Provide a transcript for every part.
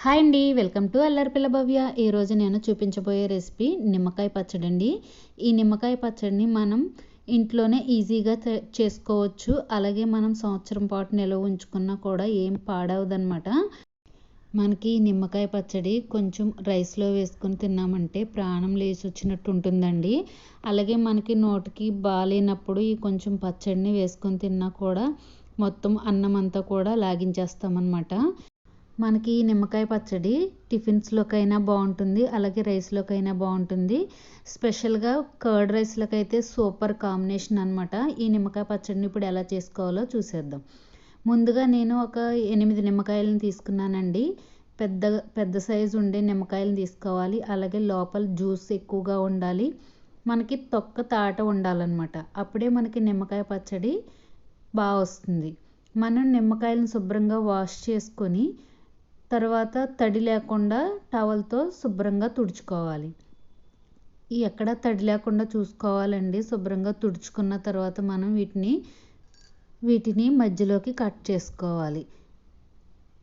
Hi అండి welcome to అల్లరిపిల్ల భవ్య. ఈరోజు నేను చూపించబోయే రెసిపీ నిమ్మకాయ పచ్చడి అండి. ఈ నిమ్మకాయ పచ్చడిని మనం ఇంట్లోనే ఈజీగా చే- చేసుకోవచ్చు. అలాగే మనం సంవత్సరం పాటు నిల్వ ఉంచుకున్నా కూడా ఏం పాడవదనమాట మనకి నిమ్మకాయ పచ్చడి కొంచెం రైస్లో వేసుకొని తిన్నామంటే ప్రాణం లేచి వచ్చినట్టు ఉంటుందండి. అలాగే మనకి నోటికి బాగాలేనప్పుడు ఈ కొంచెం పచ్చడిని వేసుకొని తిన్నా కూడా మొత్తం అన్నం అంతా కూడా లాగించేస్తామన్నమాట. మనకి ఈ నిమ్మకాయ పచ్చడి టిఫిన్స్లోకైనా బాగుంటుంది అలాగే రైస్లోకైనా బాగుంటుంది స్పెషల్గా కర్డ్ రైస్లోకి అయితే సూపర్ కాంబినేషన్ అనమాట ఈ నిమ్మకాయ పచ్చడిని ఇప్పుడు ఎలా చేసుకోవాలో చూసేద్దాం. ముందుగా నేను ఒక ఎనిమిది నిమ్మకాయలను తీసుకున్నానండి. పెద్ద పెద్ద సైజు ఉండే నిమ్మకాయలను తీసుకోవాలి. అలాగే లోపల జ్యూస్ ఎక్కువగా ఉండాలి. మనకి తొక్క తాట ఉండాలన్నమాట. అప్పుడే మనకి నిమ్మకాయ పచ్చడి బాగా వస్తుంది. మనం నిమ్మకాయలను శుభ్రంగా వాష్ చేసుకొని తర్వాత తడి లేకుండా టవల్తో శుభ్రంగా తుడుచుకోవాలి. ఎక్కడ తడి లేకుండా చూసుకోవాలండి? శుభ్రంగా తుడుచుకున్న తర్వాత మనం వీటిని వీటిని మధ్యలోకి కట్ చేసుకోవాలి.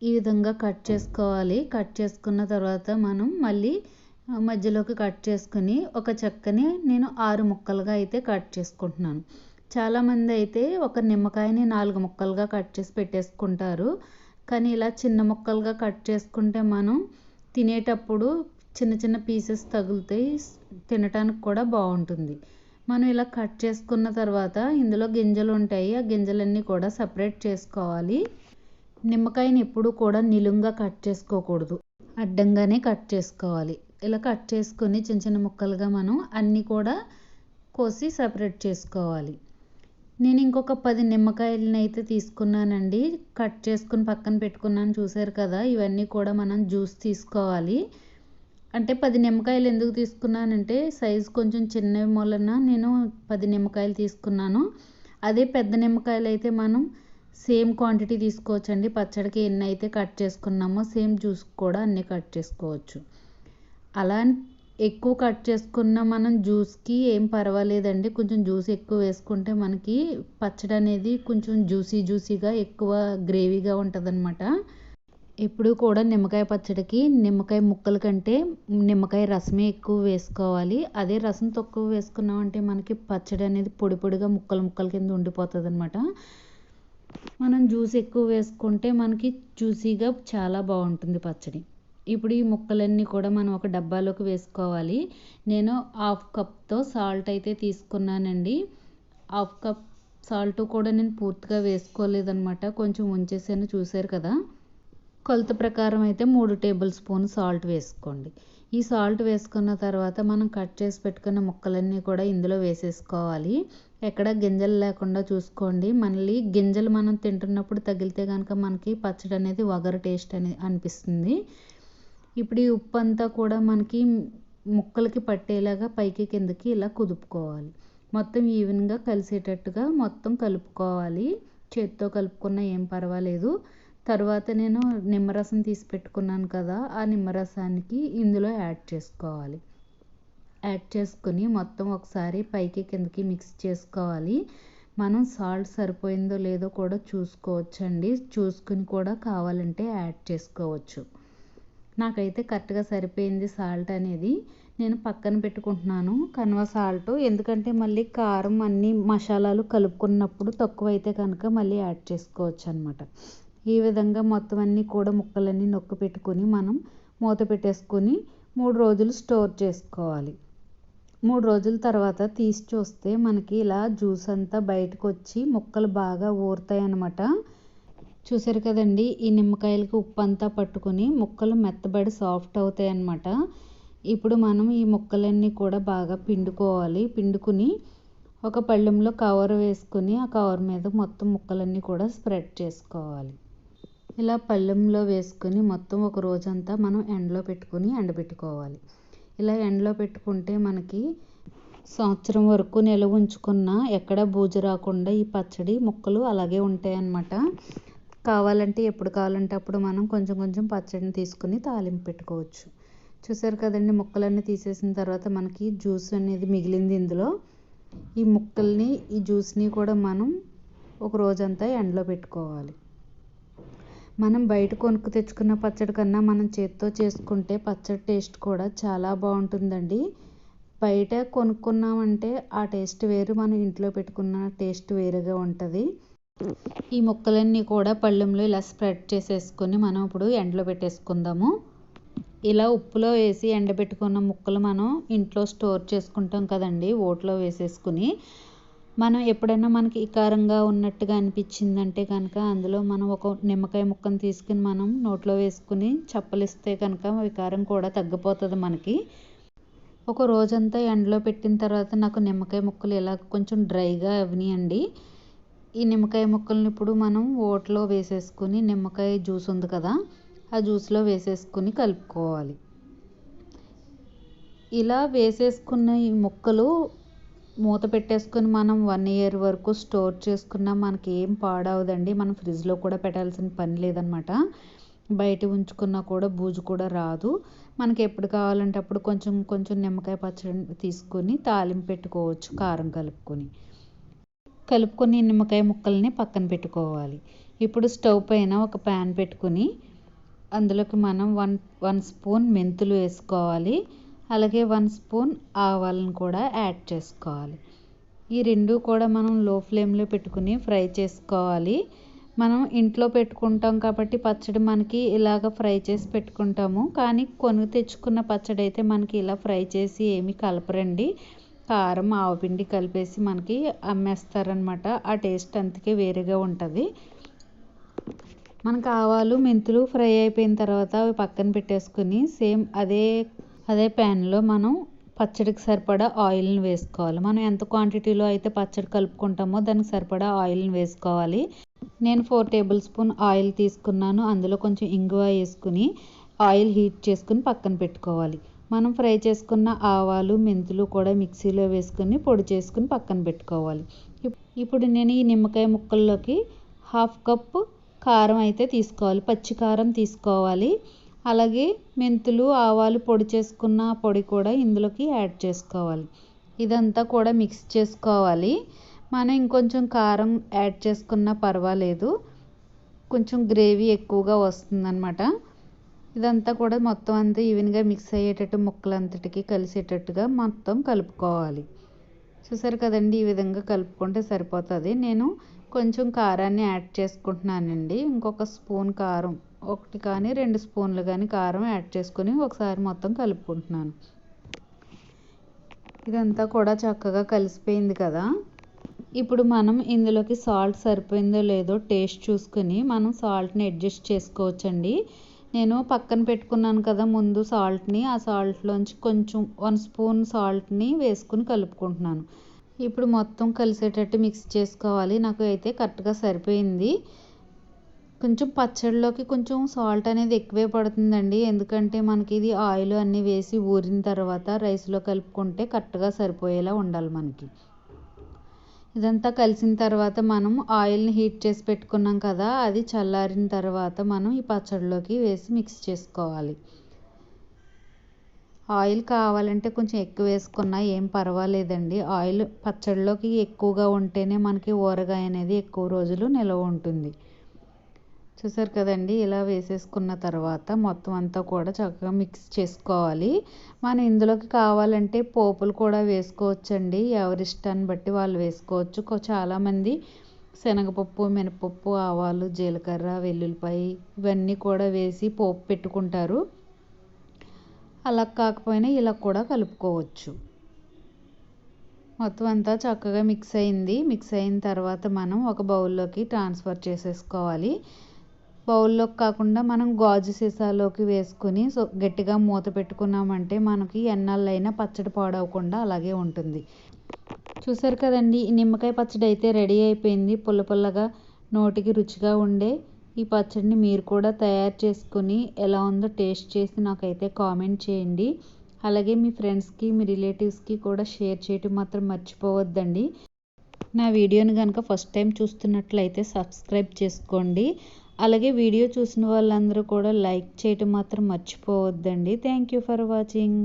ఈ విధంగా కట్ చేసుకోవాలి. కట్ చేసుకున్న తర్వాత మనం మళ్ళీ మధ్యలోకి కట్ చేసుకుని ఒక చెక్కని నేను ఆరు ముక్కలుగా అయితే కట్ చేసుకుంటున్నాను. చాలామంది అయితే ఒక నిమ్మకాయని నాలుగు ముక్కలుగా కట్ చేసి పెట్టేసుకుంటారు. కానీ ఇలా చిన్న ముక్కలుగా కట్ చేసుకుంటే మనం తినేటప్పుడు చిన్న చిన్న పీసెస్ తగులుతాయి తినటానికి కూడా బాగుంటుంది. మనం ఇలా కట్ చేసుకున్న తర్వాత ఇందులో గింజలు ఉంటాయి ఆ గింజలన్నీ కూడా సపరేట్ చేసుకోవాలి. నిమ్మకాయని ఎప్పుడు కూడా నిలుంగా కట్ చేసుకోకూడదు. అడ్డంగానే కట్ చేసుకోవాలి. ఇలా కట్ చేసుకొని చిన్న చిన్న ముక్కలుగా మనం అన్నీ కూడా కోసి సపరేట్ చేసుకోవాలి. నేను ఇంకొక పది నిమ్మకాయలని అయితే తీసుకున్నానండి. కట్ చేసుకుని పక్కన పెట్టుకున్నాను. చూసారు కదా ఇవన్నీ కూడా మనం జ్యూస్ తీసుకోవాలి. అంటే పది నిమ్మకాయలు ఎందుకు తీసుకున్నానంటే సైజు కొంచెం చిన్నవి మూలన నేను పది నిమ్మకాయలు తీసుకున్నాను. అదే పెద్ద నిమ్మకాయలు అయితే మనం సేమ్ క్వాంటిటీ తీసుకోవచ్చండి. పచ్చడికి ఎన్ని అయితే కట్ చేసుకున్నామో సేమ్ జ్యూస్ కూడా అన్నీ కట్ చేసుకోవచ్చు. అలా ఎక్కువ కట్ చేసుకున్న మనం జ్యూస్కి ఏం పర్వాలేదండి. కొంచెం జ్యూస్ ఎక్కువ వేసుకుంటే మనకి పచ్చడి అనేది కొంచెం జ్యూసీ జ్యూసీగా ఎక్కువ గ్రేవీగా ఉంటుందన్నమాట. ఎప్పుడు కూడా నిమ్మకాయ పచ్చడికి నిమ్మకాయ ముక్కల కంటే నిమ్మకాయ రసమే ఎక్కువ వేసుకోవాలి. అదే రసం తక్కువ వేసుకున్నామంటే మనకి పచ్చడి అనేది పొడి పొడిగా ముక్కలు ముక్కల కింద ఉండిపోతుంది అనమాట మనం జ్యూస్ ఎక్కువ వేసుకుంటే మనకి జ్యూసీగా చాలా బాగుంటుంది పచ్చడి. ఇప్పుడు ఈ ముక్కలన్నీ కూడా మనం ఒక డబ్బాలోకి వేసుకోవాలి. నేను హాఫ్ కప్తో సాల్ట్ అయితే తీసుకున్నానండి. హాఫ్ కప్ సాల్ట్ కూడా నేను పూర్తిగా వేసుకోలేదనమాట కొంచెం ఉంచేసాను చూసారు కదా. కొలత ప్రకారం అయితే మూడు టేబుల్ స్పూన్ సాల్ట్ వేసుకోండి. ఈ సాల్ట్ వేసుకున్న తర్వాత మనం కట్ చేసి పెట్టుకున్న ముక్కలన్నీ కూడా ఇందులో వేసేసుకోవాలి. ఎక్కడ గింజలు లేకుండా చూసుకోండి. మళ్ళీ గింజలు మనం తింటున్నప్పుడు తగిలితే కనుక మనకి పచ్చడి అనేది వగరు టేస్ట్ అనేది అనిపిస్తుంది. ఇప్పుడు ఈ ఉప్పు అంతా కూడా మనకి ముక్కలకి పట్టేలాగా పైకి కిందకి ఇలా కుదుపుకోవాలి. మొత్తం ఈవెన్గా కలిసేటట్టుగా మొత్తం కలుపుకోవాలి. చేత్తో కలుపుకున్నా ఏం పర్వాలేదు. తర్వాత నేను నిమ్మరసం తీసి పెట్టుకున్నాను కదా ఆ నిమ్మరసానికి ఇందులో యాడ్ చేసుకోవాలి. యాడ్ చేసుకుని మొత్తం ఒకసారి పైకి కిందకి మిక్స్ చేసుకోవాలి. మనం సాల్ట్ సరిపోయిందో లేదో కూడా చూసుకోవచ్చండి. చూసుకుని కూడా కావాలంటే యాడ్ చేసుకోవచ్చు. నాకైతే కరెక్ట్గా సరిపోయింది సాల్ట్ అనేది. నేను పక్కన పెట్టుకుంటున్నాను. కన్వ సాల్ట్. ఎందుకంటే మళ్ళీ కారం అన్ని మసాలాలు కలుపుకున్నప్పుడు తక్కువైతే కనుక మళ్ళీ యాడ్ చేసుకోవచ్చు అనమాట ఈ విధంగా మొత్తం అన్నీ కూడా ముక్కలన్నీ నొక్కి పెట్టుకొని మనం మూత పెట్టేసుకొని మూడు రోజులు స్టోర్ చేసుకోవాలి. మూడు రోజుల తర్వాత తీసి చూస్తే మనకి ఇలా జ్యూస్ అంతా బయటకు వచ్చి ముక్కలు బాగా ఊరుతాయి అన్నమాట చూసారు కదండి ఈ నిమ్మకాయలకి ఉప్పు అంతా పట్టుకొని ముక్కలు మెత్తబడి సాఫ్ట్ అవుతాయి అన్నమాట. ఇప్పుడు మనం ఈ ముక్కలన్నీ కూడా బాగా పిండుకోవాలి. పిండుకుని ఒక పళ్ళెంలో కవర్ వేసుకుని ఆ కవర్ మీద మొత్తం ముక్కలన్నీ కూడా స్ప్రెడ్ చేసుకోవాలి. ఇలా పళ్ళెంలో వేసుకుని మొత్తం ఒక రోజంతా మనం ఎండలో పెట్టుకుని ఎండబెట్టుకోవాలి. ఇలా ఎండలో పెట్టుకుంటే మనకి సంవత్సరం వరకు నిల్వ ఉంచుకున్న ఎక్కడ బూజు రాకుండా ఈ పచ్చడి ముక్కలు అలాగే ఉంటాయి అన్నమాట కావాలంటే ఎప్పుడు కావాలంటే అప్పుడు మనం కొంచెం కొంచెం పచ్చడిని తీసుకుని తాలింపు పెట్టుకోవచ్చు. చూసారు కదండి ముక్కలన్నీ తీసేసిన తర్వాత మనకి జ్యూస్ అనేది మిగిలింది ఇందులో. ఈ ముక్కల్ని ఈ జ్యూస్ని కూడా మనం ఒక రోజంతా ఎండలో పెట్టుకోవాలి. మనం బయట కొనుక్కు తెచ్చుకున్న పచ్చడి కన్నా మనం చేత్తో చేసుకుంటే పచ్చడి టేస్ట్ కూడా చాలా బాగుంటుందండి. బయట కొనుక్కున్నామంటే ఆ టేస్ట్ వేరు మనం ఇంట్లో పెట్టుకున్న టేస్ట్ వేరుగా ఉంటుంది. ఈ ముక్కలన్నీ కూడా పళ్ళెంలో ఇలా స్ప్రెడ్ చేసేసుకొని మనం ఇప్పుడు ఎండలో పెట్టేసుకుందాము. ఇలా ఉప్పులో వేసి ఎండబెట్టుకున్న ముక్కలు మనం ఇంట్లో స్టోర్ చేసుకుంటాం కదండి ఓట్లో వేసేసుకుని. మనం ఎప్పుడైనా మనకి ఇకారంగా ఉన్నట్టుగా అనిపించిందంటే కనుక అందులో మనం ఒక నిమ్మకాయ ముక్కను తీసుకుని మనం నోట్లో వేసుకుని చప్పలిస్తే కనుక వికారం కూడా తగ్గిపోతుంది మనకి. ఒక రోజంతా ఎండలో పెట్టిన తర్వాత నాకు నిమ్మకాయ ముక్కలు ఇలా కొంచెం డ్రైగా అవినాయండి. ఈ నిమ్మకాయ ముక్కల్ని ఇప్పుడు మనం ఓట్లో వేసేసుకుని నిమ్మకాయ జ్యూస్ ఉంది కదా ఆ జ్యూస్లో వేసేసుకుని కలుపుకోవాలి. ఇలా వేసేసుకున్న ఈ ముక్కలు మూత పెట్టేసుకొని మనం వన్ ఇయర్ వరకు స్టోర్ చేసుకున్నా మనకి ఏం పాడవదండి. మనం ఫ్రిడ్జ్లో కూడా పెట్టాల్సిన పని లేదనమాట బయట ఉంచుకున్నా కూడా బూజు కూడా రాదు. మనకి ఎప్పుడు కావాలంటే అప్పుడు కొంచెం కొంచెం నిమ్మకాయ పచ్చడి తీసుకొని తాలింపు పెట్టుకోవచ్చు కారం కలుపుకొని. కలుపుకొని నిమ్మకాయ ముక్కల్ని పక్కన పెట్టుకోవాలి. ఇప్పుడు స్టవ్ పైన ఒక ప్యాన్ పెట్టుకుని అందులోకి మనం వన్ వన్ స్పూన్ మెంతులు వేసుకోవాలి. అలాగే వన్ స్పూన్ ఆవాలను కూడా యాడ్ చేసుకోవాలి. ఈ రెండు కూడా మనం లో ఫ్లేమ్లో పెట్టుకుని ఫ్రై చేసుకోవాలి. మనం ఇంట్లో పెట్టుకుంటాం కాబట్టి పచ్చడి మనకి ఇలాగ ఫ్రై చేసి పెట్టుకుంటాము. కానీ కొను తెచ్చుకున్న పచ్చడి అయితే మనకి ఇలా ఫ్రై చేసి ఏమి కలపరండి. కారం ఆవపిండి కలిపేసి మనకి అమ్మేస్తారనమాట ఆ టేస్ట్ అంతకే వేరేగా ఉంటుంది. మనకు ఆవాలు మెంతులు ఫ్రై అయిపోయిన తర్వాత అవి పక్కన పెట్టేసుకుని సేమ్ అదే అదే ప్యాన్లో మనం పచ్చడికి సరిపడా ఆయిల్ని వేసుకోవాలి. మనం ఎంత క్వాంటిటీలో అయితే పచ్చడి కలుపుకుంటామో దానికి సరిపడా ఆయిల్ని వేసుకోవాలి. నేను ఫోర్ టేబుల్ స్పూన్ ఆయిల్ తీసుకున్నాను. అందులో కొంచెం ఇంగువ వేసుకుని ఆయిల్ హీట్ చేసుకుని పక్కన పెట్టుకోవాలి. మనం ఫ్రై చేసుకున్న ఆవాలు మెంతులు కూడా మిక్సీలో వేసుకుని పొడి చేసుకుని పక్కన పెట్టుకోవాలి. ఇప్పుడు నేను ఈ నిమ్మకాయ ముక్కల్లోకి హాఫ్ కప్ కారం అయితే తీసుకోవాలి. పచ్చి కారం తీసుకోవాలి. అలాగే మెంతులు ఆవాలు పొడి చేసుకున్న పొడి కూడా ఇందులోకి యాడ్ చేసుకోవాలి. ఇదంతా కూడా మిక్స్ చేసుకోవాలి. మనం ఇంకొంచెం కారం యాడ్ చేసుకున్నా పర్వాలేదు. కొంచెం గ్రేవీ ఎక్కువగా వస్తుందన్నమాట. ఇదంతా కూడా మొత్తం అంతా ఈవెన్గా మిక్స్ అయ్యేటట్టు ముక్కలంతటికి కలిసేటట్టుగా మొత్తం కలుపుకోవాలి. చూసారు కదండి ఈ విధంగా కలుపుకుంటే సరిపోతుంది. నేను కొంచెం కారాన్ని యాడ్ చేసుకుంటున్నానండి. ఇంకొక స్పూన్ కారం ఒకటి కానీ రెండు స్పూన్లు కానీ కారం యాడ్ చేసుకొని ఒకసారి మొత్తం కలుపుకుంటున్నాను. ఇదంతా కూడా చక్కగా కలిసిపోయింది కదా. ఇప్పుడు మనం ఇందులోకి సాల్ట్ సరిపోయిందో లేదో టేస్ట్ చూసుకొని మనం సాల్ట్ని అడ్జస్ట్ చేసుకోవచ్చండి. నేను పక్కన పెట్టుకున్నాను కదా ముందు సాల్ట్ని ఆ సాల్ట్లోంచి కొంచెం వన్ స్పూన్ సాల్ట్ని వేసుకుని కలుపుకుంటున్నాను. ఇప్పుడు మొత్తం కలిసేటట్టు మిక్స్ చేసుకోవాలి. నాకు అయితే కరెక్ట్గా సరిపోయింది. కొంచెం పచ్చడిలోకి కొంచెం సాల్ట్ అనేది ఎక్కువే పడుతుందండి. ఎందుకంటే మనకి ఇది ఆయిల్ అన్నీ వేసి ఊరిన తర్వాత రైస్లో కలుపుకుంటే కరెక్ట్గా సరిపోయేలా ఉండాలి మనకి. ఇదంతా కలిసిన తర్వాత మనం ఆయిల్ని హీట్ చేసి పెట్టుకున్నాం కదా అది చల్లారిన తర్వాత మనం ఈ పచ్చడిలోకి వేసి మిక్స్ చేసుకోవాలి. ఆయిల్ కావాలంటే కొంచెం ఎక్కువ వేసుకున్నా ఏం పర్వాలేదండి. ఆయిల్ పచ్చడిలోకి ఎక్కువగా ఉంటేనే మనకి ఊరగాయ అనేది ఎక్కువ రోజులు నిల్వ ఉంటుంది. చూసారు కదండి ఇలా వేసేసుకున్న తర్వాత మొత్తం అంతా కూడా చక్కగా మిక్స్ చేసుకోవాలి. మనం ఇందులోకి కావాలంటే పోపులు కూడా వేసుకోవచ్చండి. ఎవరి ఇష్టాన్ని బట్టి వాళ్ళు వేసుకోవచ్చు. చాలామంది శనగపప్పు మినపప్పు ఆవాలు జీలకర్ర వెల్లుల్లిపాయ ఇవన్నీ కూడా వేసి పోపు పెట్టుకుంటారు. అలా కాకపోయినా ఇలా కూడా కలుపుకోవచ్చు. మొత్తం అంతా చక్కగా మిక్స్ అయింది. మిక్స్ అయిన తర్వాత మనం ఒక బౌల్లోకి ట్రాన్స్ఫర్ చేసేసుకోవాలి. బౌల్లోకి కాకుండా మనం గాజు సీసాలోకి వేసుకుని సో గట్టిగా మూత పెట్టుకున్నామంటే మనకి ఎన్నాళ్ళైనా పచ్చడి పాడవకుండా అలాగే ఉంటుంది. చూసారు కదండి ఈ నిమ్మకాయ పచ్చడి అయితే రెడీ అయిపోయింది. పుల్ల పుల్లగా నోటికి రుచిగా ఉండే ఈ పచ్చడిని మీరు కూడా తయారు చేసుకుని ఎలా ఉందో టేస్ట్ చేసి నాకైతే కామెంట్ చేయండి. అలాగే మీ ఫ్రెండ్స్కి మీ రిలేటివ్స్కి కూడా షేర్ చేయటం మాత్రం మర్చిపోవద్దండి. నా వీడియోని కనుక ఫస్ట్ టైం చూస్తున్నట్లయితే సబ్స్క్రైబ్ చేసుకోండి. అలాగే వీడియో చూసిన వాళ్ళందరూ కూడా లైక్ చేయటం మాత్రం మర్చిపోవద్దండి. Thank you for watching